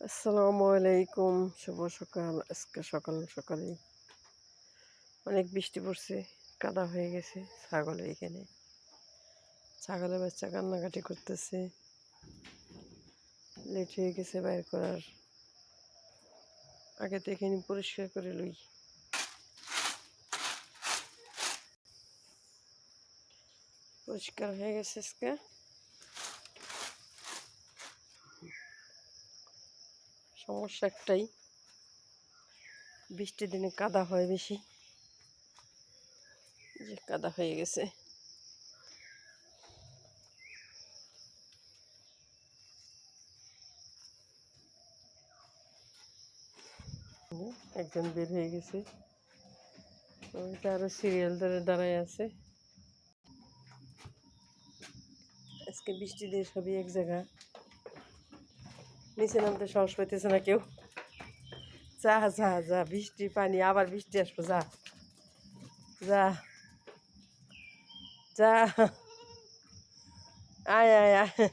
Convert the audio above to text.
আসসালামু আলাইকুম, শুভ সকাল, আজকে সকাল সকালে অনেক বৃষ্টি পড়ছে, কাদা হয়ে গেছে, ছাগল এখানে। ছাগলের বাচ্চা কান্নাকাটি করতেছে। লেট হয়ে গেছে বাইর করার। আগে তো এখানে পরিষ্কার করে লই। পরিষ্কার হয়ে গেছে আজকে। সমস্যা একটাই। বৃষ্টির দিনে কাদা হয় বেশি। যে কাদা হয়ে গেছে। একজন বের হয়ে গেছে। ওইটা আরও সিরিয়াল ধরে দাঁড়ায় আছে। আজকে বৃষ্টি দিয়ে সবই এক জায়গা। নিচে নামতে সাহস পাইতেছে না কেউ। যা যা যা, বৃষ্টি, পানি, আবার বৃষ্টি আসব, যা। যা। যা। আয় আয় আয়।